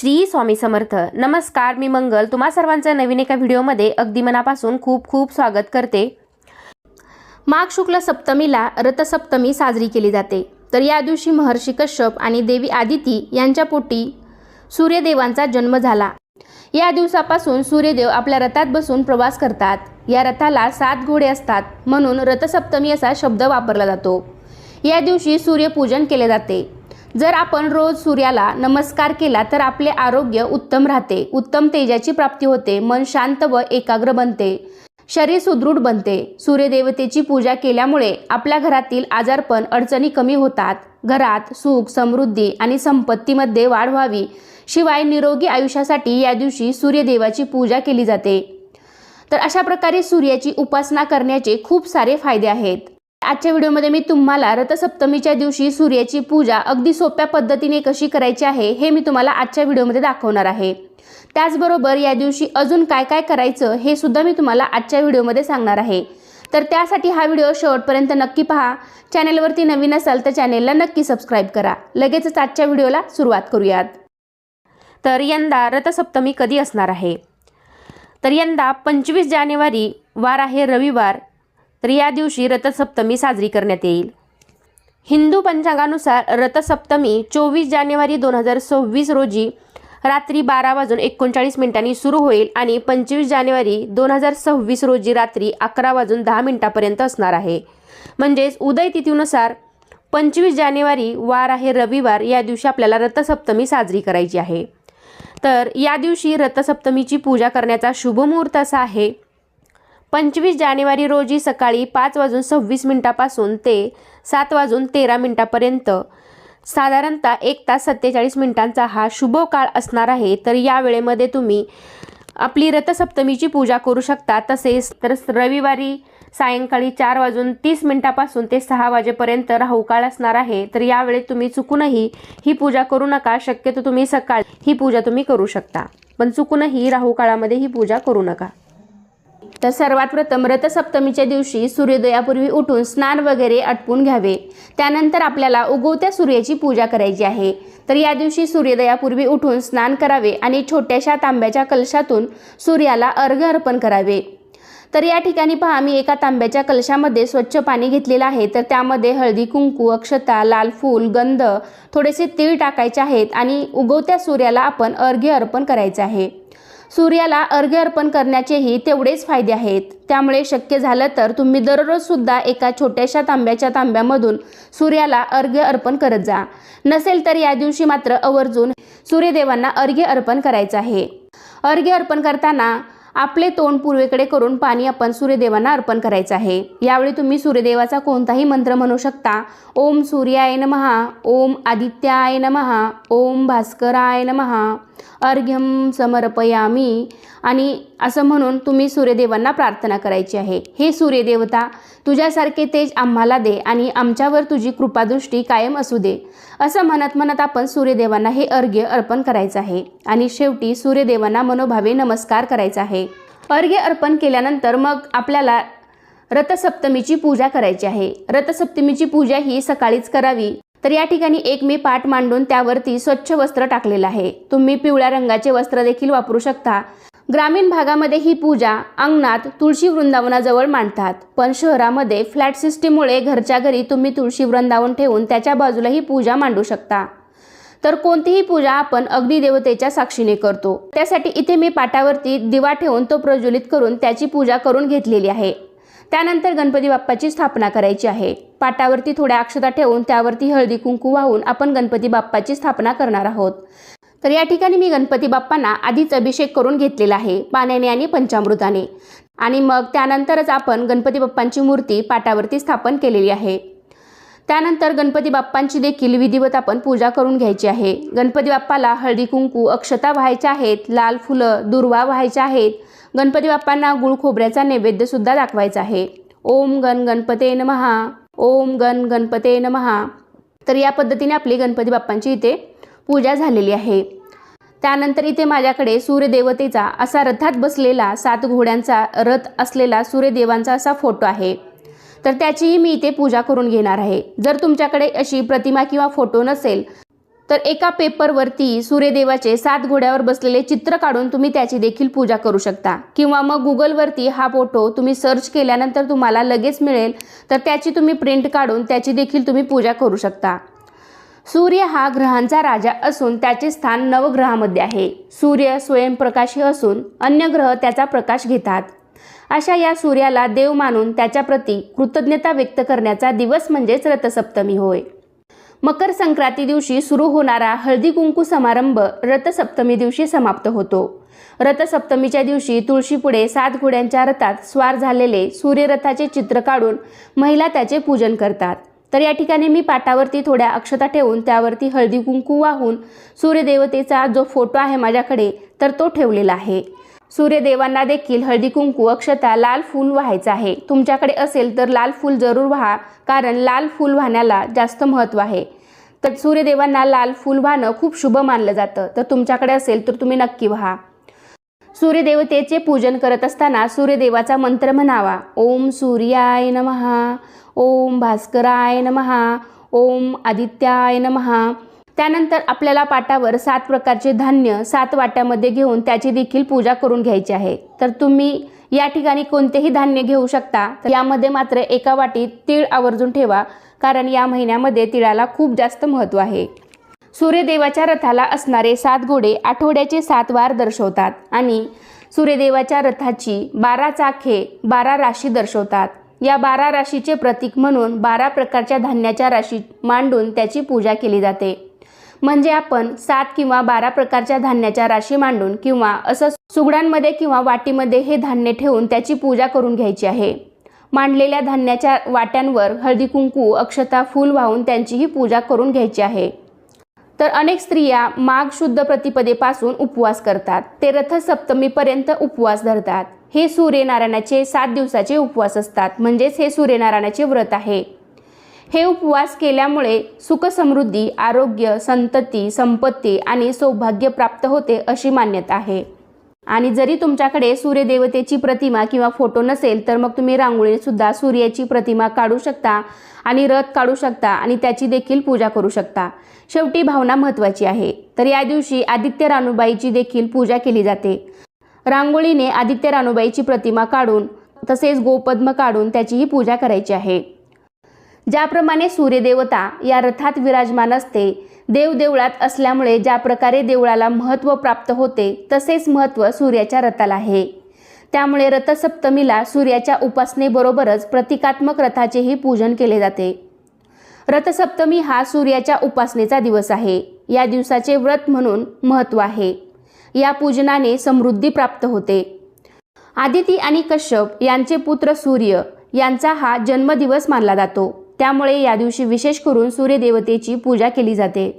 श्री स्वामी समर्थ. नमस्कार मी मंगल. तुम्हा सर्वांचं नवीन एका व्हिडिओमध्ये अगदी मनापासून खूप खूप स्वागत करते. माघ शुक्ल सप्तमीला रथसप्तमी साजरी केली जाते. तर या दिवशी महर्षी कश्यप आणि देवी आदिती यांच्या पोटी सूर्यदेवांचा जन्म झाला. या दिवसापासून सूर्यदेव आपल्या रथात बसून प्रवास करतात. या रथाला सात घोडे असतात म्हणून रथसप्तमी असा शब्द वापरला जातो. या दिवशी सूर्यपूजन केले जाते. जर आपण रोज सूर्याला नमस्कार केला तर आपले आरोग्य उत्तम राहते. उत्तम तेजाची प्राप्ती होते. मन शांत व एकाग्र बनते. शरीर सुदृढ बनते. सूर्यदेवतेची पूजा केल्यामुळे आपल्या घरातील आजारपण अडचणी कमी होतात. घरात सुख समृद्धी आणि संपत्तीमध्ये वाढ व्हावी. शिवाय निरोगी आयुष्यासाठी या दिवशी सूर्यदेवाची पूजा केली जाते. तर अशा प्रकारे सूर्याची उपासना करण्याचे खूप सारे फायदे आहेत. आजच्या व्हिडिओमध्ये मी तुम्हाला रथसप्तमीच्या दिवशी सूर्याची पूजा अगदी सोप्या पद्धतीने कशी करायची आहे हे मी तुम्हाला आजच्या व्हिडिओमध्ये दाखवणार आहे. त्याचबरोबर या दिवशी अजून काय काय करायचं हे सुद्धा मी तुम्हाला आजच्या व्हिडिओमध्ये सांगणार आहे. तर त्यासाठी हा व्हिडिओ शेवटपर्यंत नक्की पहा. चॅनेलवरती नवीन असाल तर चॅनेलला नक्की सबस्क्राईब करा. लगेचच आजच्या व्हिडिओला सुरुवात करूयात. तर यंदा रथसप्तमी कधी असणार आहे? तर यंदा पंचवीस जानेवारी वार आहे रविवार. तर या दिवशी रथसप्तमी साजरी करण्यात येईल. हिंदू पंचांगानुसार रथसप्तमी चोवीस जानेवारी दोन हजार सव्वीस रोजी रात्री बारा वाजून एकोणचाळीस मिनिटांनी सुरू होईल आणि पंचवीस जानेवारी दोन हजार सव्वीस रोजी रात्री अकरा वाजून दहा मिनिटापर्यंत असणार आहे. म्हणजेच उदय तिथीनुसार पंचवीस जानेवारी वार आहे रविवार या दिवशी आपल्याला रथसप्तमी साजरी करायची आहे. तर या दिवशी रथसप्तमीची पूजा करण्याचा शुभ मुहूर्त असा आहे. पंचवीस जानेवारी रोजी सकाळी पाच वाजून सव्वीस मिनिटापासून ते सात वाजून तेरा मिनिटापर्यंत साधारणतः एक तास सत्तेचाळीस मिनिटांचा हा शुभ काळ असणार आहे. तर या वेळेमध्ये तुम्ही आपली रथसप्तमीची पूजा करू शकता. तसेच तर रविवारी सायंकाळी चार वाजून तीस मिनिटापासून ते सहा वाजेपर्यंत राहू काळ असणार आहे. तर यावेळी तुम्ही चुकूनही ही पूजा करू नका. शक्यतो तुम्ही सकाळ ही पूजा तुम्ही करू शकता. पण चुकूनही राहू काळामध्ये ही पूजा करू नका. तर सर्वात प्रथम रथसप्तमीच्या दिवशी सूर्योदयापूर्वी उठून स्नान वगैरे आटपून घ्यावे. त्यानंतर आपल्याला उगवत्या सूर्याची पूजा करायची आहे. तर या दिवशी सूर्योदयापूर्वी उठून स्नान करावे आणि छोट्याशा तांब्याच्या कलशातून सूर्याला अर्घ्य अर्पण करावे. तर या ठिकाणी पहा मी एका तांब्याच्या कलशामध्ये स्वच्छ पाणी घेतलेलं आहे. तर त्यामध्ये हळदी कुंकू अक्षता लाल फूल गंध थोडेसे तीळ टाकायचे आहेत आणि उगवत्या सूर्याला आपण अर्घ्य अर्पण करायचं आहे. सूर्याला अर्घ्य अर्पण करण्याचेही तेवढेच फायदे आहेत. त्यामुळे शक्य झालं तर तुम्ही दररोज सुद्धा एका छोट्याशा तांब्याच्या तांब्यामधून सूर्याला अर्घ्य अर्पण करत जा. नसेल तर या दिवशी मात्र आवर्जून सूर्यदेवांना अर्घ्य अर्पण करायचं आहे. अर्घ्य अर्पण करताना आपले तोंड पूर्वेकडे करून पाणी आपण सूर्यदेवांना अर्पण करायचं आहे. यावेळी तुम्ही सूर्यदेवाचा कोणताही मंत्र म्हणू शकता. ओम सूर्याय नमहा ओम आदित्याय नमहा ओम भास्कराय नमहा अर्घ्यम समर्पयामी. आणि असं म्हणून तुम्ही सूर्यदेवांना प्रार्थना करायची आहे. हे सूर्यदेवता तुझ्यासारखे तेज आम्हाला दे आणि आमच्यावर तुझी कृपादृष्टी कायम असू दे. असं म्हणत म्हणत आपण सूर्यदेवांना हे अर्घ्य अर्पण करायचं आहे. आणि शेवटी सूर्यदेवांना मनोभावे नमस्कार करायचा आहे. अर्घ्य अर्पण केल्यानंतर मग आपल्याला रथसप्तमीची पूजा करायची आहे. रथसप्तमीची पूजा ही सकाळीच करावी. तर या ठिकाणी एक मी पाठ मांडून त्यावरती स्वच्छ वस्त्र टाकलेलं आहे. तुम्ही पिवळ्या रंगाचे वस्त्र देखील वापरू शकता. ग्रामीण भागामध्ये ही पूजा अंगणात तुळशी वृंदावनाजवळ मांडतात. पण शहरामध्ये फ्लॅट सिस्टीममुळे घरच्या घरी तुम्ही तुळशी वृंदावन ठेवून त्याच्या बाजूला ही पूजा मांडू शकता. तर कोणतीही पूजा आपण अग्निदेवतेच्या साक्षीने करतो. त्यासाठी इथे मी पाटावरती दिवा ठेवून तो प्रज्वलित करून त्याची पूजा करून घेतलेली आहे. त्यानंतर गणपती बाप्पाची स्थापना करायची आहे. पाटावरती थोड्या अक्षता ठेवून त्यावरती हळदी कुंकू वाहून आपण गणपती बाप्पाची स्थापना करणार आहोत. तर या ठिकाणी मी गणपती बाप्पांना आधीच अभिषेक करून घेतलेला आहे पाण्याने आणि पंचामृताने. आणि मग त्यानंतरच आपण गणपती बाप्पांची मूर्ती पाटावरती स्थापन केलेली आहे. त्यानंतर गणपती बाप्पांची देखील विधिवत आपण पूजा करून घ्यायची आहे. गणपती बाप्पाला हळदी कुंकू अक्षता व्हायच्या आहेत लाल फुलं दुर्वा व्हायच्या आहेत. गणपती बाप्पांना गुळ खोबऱ्याचा नैवेद्यसुद्धा दाखवायचा आहे. ओम गण गणपते नमहा ओम गण गणपते नमहा. तर या पद्धतीने आपली गणपती बाप्पांची इथे पूजा झालेली आहे. त्यानंतर इथे माझ्याकडे सूर्यदेवतेचा असा रथात बसलेला सात घोड्यांचा रथ असलेला सूर्यदेवांचा असा फोटो आहे. तर त्याचीही मी इथे पूजा करून घेणार आहे. जर तुमच्याकडे अशी प्रतिमा किंवा फोटो नसेल तर एका पेपरवरती सूर्यदेवाचे सात घोड्यावर बसलेले चित्र काढून तुम्ही त्याची देखील पूजा करू शकता. किंवा मग गुगलवरती हा फोटो तुम्ही सर्च केल्यानंतर तुम्हाला लगेच मिळेल. तर त्याची तुम्ही प्रिंट काढून त्याची देखील तुम्ही पूजा करू शकता. सूर्य हा ग्रहांचा राजा असून त्याचे स्थान नवग्रहामध्ये आहे. सूर्य स्वयंप्रकाशी असून अन्य ग्रह त्याचा प्रकाश घेतात. अशा या सूर्याला देव मानून त्याच्याप्रती कृतज्ञता व्यक्त करण्याचा दिवस म्हणजेच रथसप्तमी होय. मकर संक्रांती दिवशी सुरू होणारा हळदी कुंकू समारंभ रथसप्तमी दिवशी समाप्त होतो. रथसप्तमीच्या दिवशी तुळशीपुढे सात घोड्यांच्या रथात स्वार झालेले सूर्यरथाचे चित्र काढून महिला त्याचे पूजन करतात. तर या ठिकाणी मी पाटावरती थोड्या अक्षता ठेवून त्यावरती हळदी कुंकू वाहून सूर्यदेवतेचा जो फोटो आहे माझ्याकडे तर तो ठेवलेला आहे. सूर्यदेवांना देखील हळदी कुंकू अक्षता लाल फूल व्हायचं आहे. तुमच्याकडे असेल तर लाल फूल जरूर व्हा कारण लाल फूल वाहण्याला जास्त महत्त्व आहे. तर सूर्यदेवांना लाल फूल वाहणं खूप शुभ मानलं जातं. तर तुमच्याकडे असेल तर तुम्ही नक्की व्हा. सूर्यदेवतेचे पूजन करत असताना सूर्यदेवाचा मंत्र म्हणावा. ओम सूर्याय नमहा ओम भास्कराय नमहा ओम आदित्याय नमहा त्यानंतर आपल्याला पाटावर सात प्रकारचे धान्य सात वाट्यामध्ये घेऊन त्याची देखील पूजा करून घ्यायची आहे. तर तुम्ही या ठिकाणी कोणतेही धान्य घेऊ शकता. तर यामध्ये मात्र एका वाटीत तीळ आवर्जून ठेवा कारण या महिन्यामध्ये तिळाला खूप जास्त महत्त्व आहे. सूर्यदेवाच्या रथाला असणारे सात घोडे आठवड्याचे सात वार दर्शवतात आणि सूर्यदेवाच्या रथाची बारा चाखे बारा राशी दर्शवतात. या बारा राशीचे प्रतीक म्हणून बारा प्रकारच्या धान्याच्या राशी मांडून त्याची पूजा केली जाते. म्हणजे आपण सात किंवा बारा प्रकारच्या धान्याच्या राशी मांडून किंवा असं सुगडांमध्ये किंवा वाटीमध्ये हे धान्य ठेवून त्याची पूजा करून घ्यायची आहे. मांडलेल्या धान्याच्या वाट्यांवर हळदी कुंकू अक्षता फूल वाहून त्यांचीही पूजा करून घ्यायची आहे. तर अनेक स्त्रिया माघ शुद्ध प्रतिपदेपासून उपवास करतात. ते रथसप्तमीपर्यंत उपवास धरतात. हे सूर्यनारायणाचे सात दिवसाचे उपवास असतात. म्हणजेच हे सूर्यनारायणाचे व्रत आहे. हे उपवास केल्यामुळे सुखसमृद्धी आरोग्य संतती संपत्ती आणि सौभाग्य प्राप्त होते अशी मान्यता आहे. आणि जरी तुमच्याकडे सूर्यदेवतेची प्रतिमा किंवा फोटो नसेल तर मग तुम्ही रांगोळीत सुद्धा सूर्याची प्रतिमा काढू शकता आणि रथ काढू शकता आणि त्याची देखील पूजा करू शकता. शेवटी भावना महत्त्वाची आहे. तर या दिवशी आदित्य रानूबाईची देखील पूजा केली जाते. रांगोळीने आदित्य रानूबाईची प्रतिमा काढून तसेच गोपद्म काढून त्याचीही पूजा करायची आहे. ज्याप्रमाणे सूर्यदेवता या रथात विराजमान असते देवदेवळात असल्यामुळे ज्या प्रकारे देवळाला महत्त्व प्राप्त होते तसेच महत्त्व सूर्याच्या रथाला आहे. त्यामुळे रथसप्तमीला सूर्याच्या उपासनेबरोबरच प्रतिकात्मक रथाचेही पूजन केले जाते. रथसप्तमी हा सूर्याच्या उपासनेचा दिवस आहे. या दिवसाचे व्रत म्हणून महत्त्व आहे. या पूजनाने समृद्धी प्राप्त होते. आदिती आणि कश्यप यांचे पुत्र सूर्य यांचा हा जन्मदिवस मानला जातो. त्यामुळे या दिवशी विशेष करून सूर्यदेवतेची पूजा केली जाते.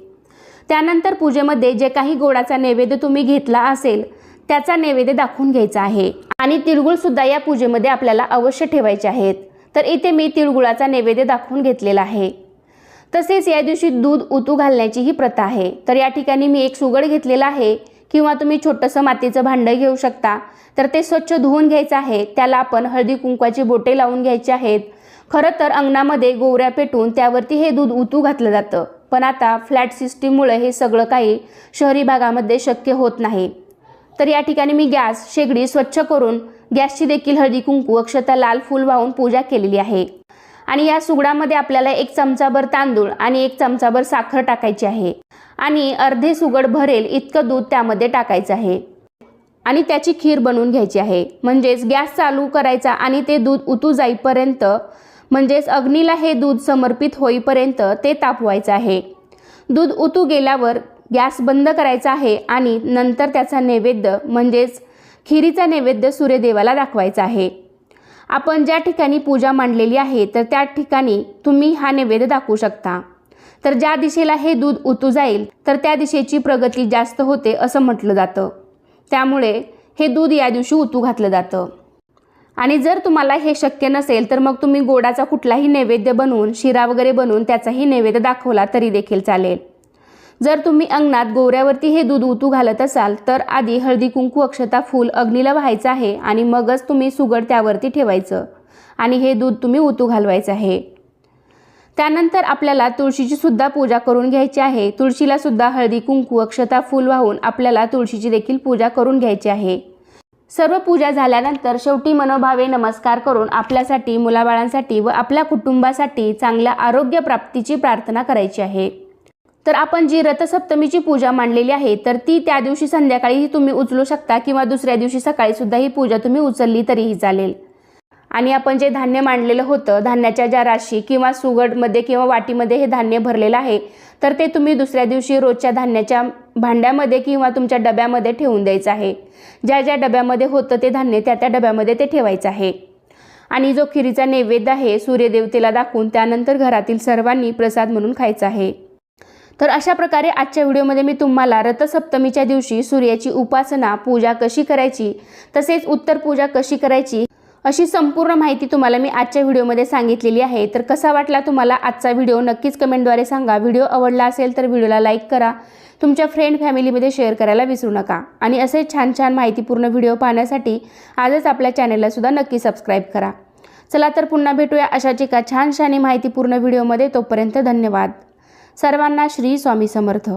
त्यानंतर पूजेमध्ये जे काही गोडाचा नैवेद्य तुम्ही घेतला असेल त्याचा नैवेद्य दाखवून घ्यायचा आहे. आणि तिळगुळसुद्धा या पूजेमध्ये आपल्याला अवश्य ठेवायचे आहेत. तर इथे मी तिळगुळाचा नैवेद्य दाखवून घेतलेला आहे. तसेच या दिवशी दूध उतू घालण्याची ही प्रथा आहे. तर या ठिकाणी मी एक सुगड घेतलेला आहे किंवा तुम्ही छोटंसं मातीचं भांडं घेऊ शकता. तर ते स्वच्छ धुवून घ्यायचं आहे. त्याला आपण हळदी कुंकवाची बोटे लावून घ्यायची आहेत. खरं तर अंगणामध्ये गोवऱ्या पेटून त्यावरती हे दूध उतू घातलं जातं. पण आता फ्लॅट सिस्टीममुळे हे सगळं काही शहरी भागामध्ये शक्य होत नाही. तर या ठिकाणी मी गॅस शेगडी स्वच्छ करून गॅसची देखील हळदी कुंकू अक्षता लाल फूल वाहून पूजा केलेली आहे. आणि या सुगडामध्ये आपल्याला एक चमचाभर तांदूळ आणि एक चमचाभर साखर टाकायची आहे. आणि अर्धे सुगड भरेल इतकं दूध त्यामध्ये टाकायचं आहे. आणि त्याची खीर बनवून घ्यायची आहे. म्हणजेच गॅस चालू करायचा आणि ते दूध उतू जाईपर्यंत म्हणजेच अग्नीला हे दूध समर्पित होईपर्यंत ते तापवायचं आहे. दूध उतू गेल्यावर गॅस बंद करायचा आहे आणि नंतर त्याचा नैवेद्य म्हणजेच खिरीचा नैवेद्य सूर्यदेवाला दाखवायचा आहे. आपण ज्या ठिकाणी पूजा मांडलेली आहे तर त्या ठिकाणी तुम्ही हा नैवेद्य दाखवू शकता. तर ज्या दिशेला हे दूध उतू जाईल तर त्या दिशेची प्रगती जास्त होते असं म्हटलं जातं. त्यामुळे हे दूध या दिवशी उतू घातलं जातं. आणि जर तुम्हाला हे शक्य नसेल तर मग तुम्ही गोडाचा कुठलाही नैवेद्य बनवून शिरा वगैरे बनवून त्याचाही नैवेद्य दाखवला तरी देखील चालेल. जर तुम्ही अंगणात गोवऱ्यावरती हे दूध उतू घालत असाल तर आधी हळदी कुंकू अक्षता फूल अग्नीला व्हायचं आहे आणि मगच तुम्ही सुगड त्यावरती ठेवायचं आणि हे दूध तुम्ही उतू घालवायचं आहे. त्यानंतर आपल्याला तुळशीची सुद्धा पूजा करून घ्यायची आहे. तुळशीला सुद्धा हळदी कुंकू अक्षता फूल वाहून आपल्याला तुळशीची देखील पूजा करून घ्यायची आहे. सर्व पूजा झाल्यानंतर शेवटी मनोभावे नमस्कार करून आपल्यासाठी मुलाबाळांसाठी व आपल्या कुटुंबासाठी चांगल्या आरोग्य प्राप्तीची प्रार्थना करायची आहे. तर आपण जी रथसप्तमीची पूजा मांडलेली आहे तर ती त्या दिवशी संध्याकाळीही तुम्ही उचलू शकता किंवा दुसऱ्या दिवशी सकाळी सुद्धा ही पूजा तुम्ही उचलली तरीही चालेल. आणि आपण जे धान्य मांडलेलं होतं धान्याच्या ज्या राशी किंवा सुगडमध्ये किंवा वाटीमध्ये हे धान्य भरलेलं आहे तर ते तुम्ही दुसऱ्या दिवशी रोजच्या धान्याच्या भांड्यामध्ये किंवा तुमच्या डब्यामध्ये ठेवून द्यायचं आहे. ज्या ज्या डब्यामध्ये होतं ते धान्य त्या त्या डब्यामध्ये ते ठेवायचं आहे. आणि जो खिरीचा नैवेद्य आहे सूर्यदेवतेला दाखवून त्यानंतर घरातील सर्वांनी प्रसाद म्हणून खायचा आहे. तर अशा प्रकारे आजच्या व्हिडिओमध्ये मी तुम्हाला रथसप्तमीच्या दिवशी सूर्याची उपासना पूजा कशी करायची तसेच उत्तर पूजा कशी करायची अशी संपूर्ण माहिती तुम्हाला मी आजच्या व्हिडिओमध्ये सांगितलेली आहे. तर कसा वाटला तुम्हाला आजचा व्हिडिओ? नक्कीच कमेंटद्वारे सांगा. व्हिडिओ आवडला असेल तर व्हिडिओला लाईक करा. तुमच्या फ्रेंड फॅमिलीमध्ये शेअर करायला विसरू नका. आणि असे छान छान माहितीपूर्ण व्हिडिओ पाहण्यासाठी आजच आपल्या चॅनललासुद्धा नक्की सबस्क्राईब करा. चला तर पुन्हा भेटूया अशाच एका छानशा आणि माहितीपूर्ण व्हिडिओमध्ये. तोपर्यंत धन्यवाद. सर्वांना श्री स्वामी समर्थ.